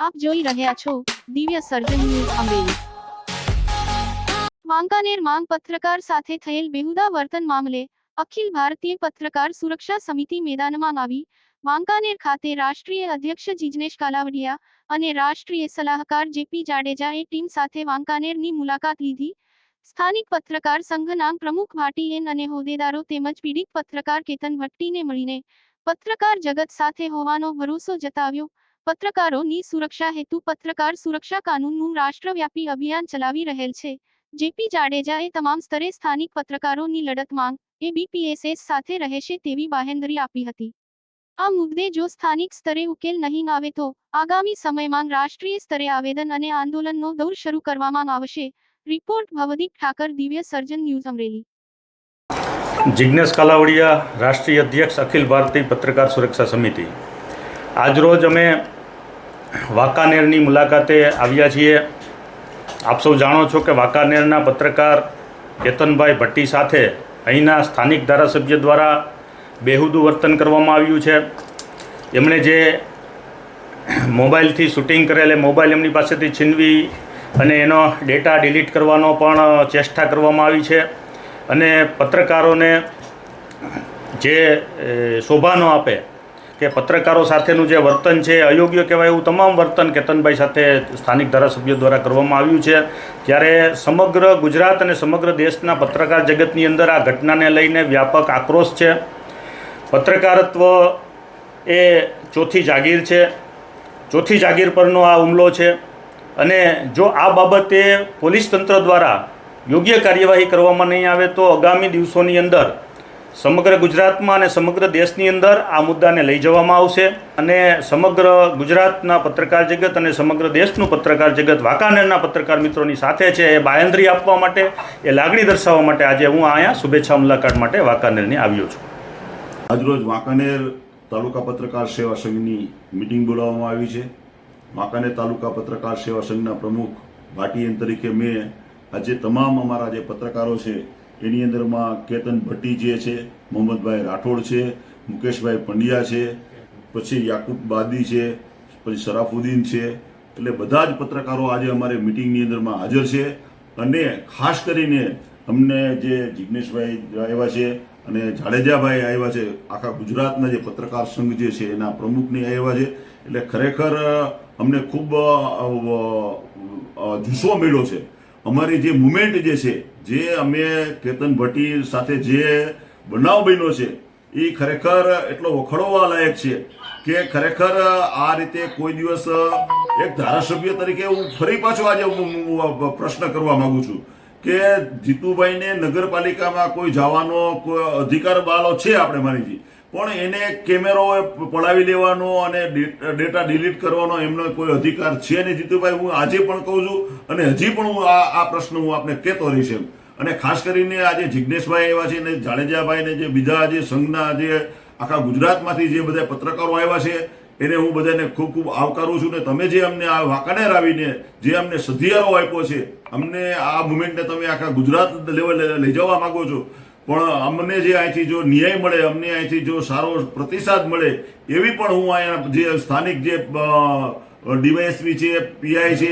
આપ જોઈ રહ્યા છો દિવ્ય સર્જન ન્યૂઝ અમરેલી વાંકાનેર માંગ પત્રકાર સાથે થયેલ બેહુદા વર્તન મામલે અખિલ ભારતીય પત્રકાર સુરક્ષા સમિતિ મેદાનમાં આવી. વાંકાનેર ખાતે રાષ્ટ્રીય અધ્યક્ષ જીજનેશ કાલાવડિયા અને રાષ્ટ્રીય સલાહકાર જેપી જાડેજાએ ટીમ સાથે વાંકાનેરની મુલાકાત લીધી. સ્થાનિક પત્રકાર સંઘના પ્રમુખ ભાટી એન અને હોદ્દેદારો તેમજ પીડિત પત્રકાર કેતન ભટ્ટીને મળીને પત્રકાર જગત સાથે હોવાનો ભરોસો જતાવ્યો. પત્રકારોની સુરક્ષા હેતુ પત્રકાર સુરક્ષા કાનૂનનું રાષ્ટ્રવ્યાપી અભિયાન ચલાવી રહેલ છે. જેપી જાડેજાએ તમામ સ્તરે સ્થાનિક પત્રકારોની લડત માંગ એબીપીએસએસ સાથે રહેશે તેવી બાહેંધરી આપી હતી. આ મુદ્દે જો સ્થાનિક સ્તરે ઉકેલ નહીં આવે તો આગામી સમયમાં રાષ્ટ્રીય સ્તરે આવેદન અને આંદોલનનો દૌર શરૂ કરવામાં આવશે, રિપોર્ટ ભવદીપ ઠાકર, દિવ્ય સર્જન ન્યૂઝ અમરેલી. જિજ્ઞેશ કાલાવડિયા, રાષ્ટ્રીય અધ્યક્ષ અખિલ ભારતીય પત્રકાર સુરક્ષા સમિતિ. આજરોજ અમે વાંકાનેરની મુલાકાતે આવ્યા છીએ. આપ સૌ જાણો છો કે વાંકાનેરના પત્રકાર કેતનભાઈ ભટ્ટી સાથે અહીંના સ્થાનિક ધારાસભ્ય દ્વારા બેહુદું વર્તન કરવામાં આવ્યું છે. એમણે જે મોબાઈલથી શૂટિંગ કરેલ, મોબાઈલ એમની પાસેથી છીનવી અને એનો ડેટા ડિલીટ કરવાનો પણ ચેષ્ટા કરવામાં આવી છે. અને પત્રકારોને જે શોભાનો આપે કે પત્રકારો સાથેનું જે વર્તન છે, અયોગ્ય કહેવાય એવું તમામ વર્તન કેતનભાઈ સાથે સ્થાનિક ધારાસભ્યો દ્વારા કરવામાં આવ્યું છે. ત્યારે સમગ્ર ગુજરાત અને સમગ્ર દેશના પત્રકાર જગતની અંદર આ ઘટનાને લઈને વ્યાપક આક્રોશ છે. પત્રકારત્વ એ ચોથી જાગીર છે. ચોથી જાગીર પરનો આ હુમલો છે. અને જો આ બાબતે પોલીસ તંત્ર દ્વારા યોગ્ય કાર્યવાહી કરવામાં નહીં આવે તો આગામી દિવસોની અંદર સમગ્ર ગુજરાતમાં અને સમગ્ર દેશની અંદર આ મુદ્દાને લઈ જવામાં આવશે અને સમગ્ર ગુજરાતના પત્રકાર જગત અને સમગ્ર દેશનું પત્રકાર જગત વાંકાનેરના પત્રકાર મિત્રોની સાથે છે એ બાયંદ્રી આપવા માટે, એ લાગણી દર્શાવવા માટે આજે હું અહીંયા શુભેચ્છા મુલાકાત માટે વાંકાનેરની આવ્યો છું. આજરોજ વાંકાનેર તાલુકા પત્રકાર સેવા સંઘની મિટિંગ બોલાવવામાં આવી છે. વાંકાનેર તાલુકા પત્રકાર સેવા સંઘના પ્રમુખ ભાટીએન તરીકે મેં આજે તમામ અમારા જે પત્રકારો છે એની અંદરમાં કેતન ભટ્ટી જે છે, મોહમ્મદભાઈ રાઠોડ છે, મુકેશભાઈ પંડ્યા છે, પછી યાકુબ બાદી છે, પછી શરાફુદ્દીન છે. એટલે બધા જ પત્રકારો આજે અમારે મિટિંગની અંદરમાં હાજર છે. અને ખાસ કરીને અમને જે જિજ્ઞેશભાઈ આવ્યા છે અને જાડેજાભાઈ આવ્યા છે, આખા ગુજરાતના જે પત્રકાર સંઘ જે છે, એના પ્રમુખની આવ્યા છે. એટલે ખરેખર અમને ખૂબ જુસ્સો મળ્યો છે. અમારી જે મુમેન્ટ જે છે, જે અમે કેતન ભટ્ટી સાથે જે બનાવ બન્યો છે એ ખરેખર એટલો વખોડવા લાયક છે કે ખરેખર આ રીતે કોઈ દિવસ એક ધારાસભ્ય તરીકે હું ફરી પાછો આજે પ્રશ્ન કરવા માંગુ છું. કે જીતુભાઈને નગરપાલિકામાં કોઈ જવાનો કોઈ અધિકાર બાળો છે આપણે માનીજી. પણ એને કેમેરો પડાવી લેવાનો અને ડેટા ડિલીટ કરવાનો એમનો કોઈ અધિકાર છે નહીં. જીતુભાઈ, હું આજે પણ કહું છું અને હજી પણ હું આ આ પ્રશ્ન હું આપને કહેતો રહીશ એમ. અને ખાસ કરીને આજે જિજ્ઞેશભાઈ આવ્યા છે ને જાડેજાભાઈને જે બીજા જે સંઘના જે આખા ગુજરાતમાંથી જે બધા પત્રકારો આવ્યા છે એને હું બધાને ખૂબ ખૂબ આવકારું છું ને તમે જે અમને આ વાંકાનેર આવીને જે અમને સધિયારો આપ્યો છે, અમને આ મુમેન્ટને તમે આખા ગુજરાત લેવલે લઈ જવા માગો છો. પણ અમને જે અહીંથી જો ન્યાય મળે, અમને અહીંથી જો સારો પ્રતિસાદ મળે, એવી પણ હું અહીંયા જે સ્થાનિક જે ડીવાયએસપી છે પીઆઈ છે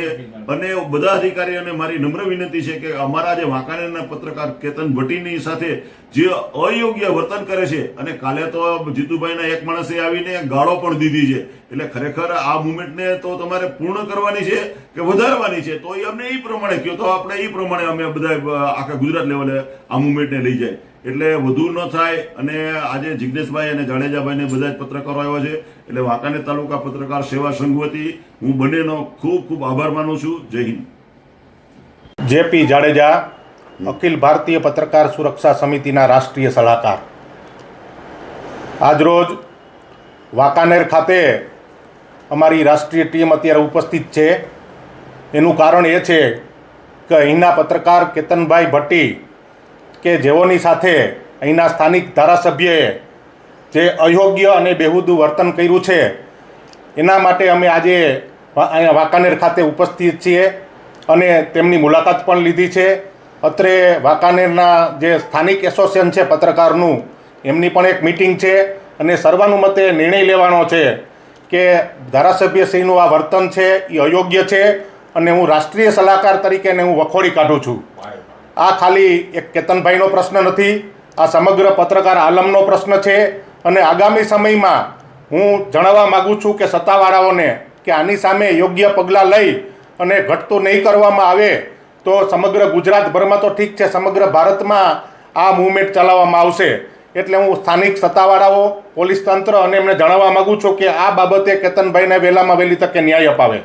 અને બધા અધિકારીઓને મારી નમ્ર વિનંતી છે કે અમારા જે વાંકાનેરના પત્રકાર કેતન ભટ્ટીની સાથે જે અયોગ્ય વર્તન કરે છે અને કાલે તો જીતુભાઈના એક માણસે આવીને ગાળો પણ દીધી છે. એટલે ખરેખર આ મુવમેન્ટને તો તમારે પૂર્ણ કરવાની છે કે વધારવાની છે? તો એ અમને એ પ્રમાણે કહો. તો આપણે એ પ્રમાણે અમે બધા આખા ગુજરાત લેવલે આ મુવમેન્ટને લઈ જાય. એટલે વધુ ન થાય અને આજે જિજ્ઞેશભાઈ અને જાડેજાભાઈને બધા જ પત્રકારો આવ્યા છે. એટલે વાંકાનેર તાલુકા પત્રકાર સેવા સંઘ વતી હું બંનેનો ખૂબ ખૂબ આભાર માનું છું. જય હિન્દ. જેપી જાડેજા, અખિલ ભારતીય પત્રકાર સુરક્ષા સમિતિના રાષ્ટ્રીય સલાહકાર. આજરોજ વાંકાનેર ખાતે અમારી રાષ્ટ્રીય ટીમ અત્યારે ઉપસ્થિત છે. એનું કારણ એ છે કે અહીંના પત્રકાર કેતનભાઈ ભટ્ટી કે જેઓની સાથે અહીંના સ્થાનિક ધારાસભ્યએ જે અયોગ્ય અને બેહુદું વર્તન કર્યું છે, એના માટે અમે આજે અહીંયા વાંકાનેર ખાતે ઉપસ્થિત છીએ અને તેમની મુલાકાત પણ લીધી છે. અત્રે વાંકાનેરના જે સ્થાનિક એસોસિએશન છે પત્રકારનું, એમની પણ એક મિટિંગ છે અને સર્વાનુમતે નિર્ણય લેવાનો છે કે ધારાસભ્યશ્રીનું આ વર્તન છે, એ અયોગ્ય છે અને હું રાષ્ટ્રીય સલાહકાર તરીકે એને હું વખોડી કાઢું છું. આ ખાલી એક કેતનભાઈનો પ્રશ્ન નથી, આ સમગ્ર પત્રકાર આલમનો પ્રશ્ન છે અને આગામી સમયમાં હું જણાવવા માગું છું કે સત્તાવાળાઓને કે આની સામે યોગ્ય પગલાં લઈ અને ઘટતું નહીં કરવામાં આવે તો સમગ્ર ગુજરાતભરમાં તો ઠીક છે, સમગ્ર ભારતમાં આ મૂવમેન્ટ ચલાવવામાં આવશે. એટલે હું સ્થાનિક સત્તાવાળાઓ, પોલીસ તંત્ર અને એમને જણાવવા માગું છું કે આ બાબતે કેતનભાઈને વહેલામાં વહેલી તકે ન્યાય અપાવે.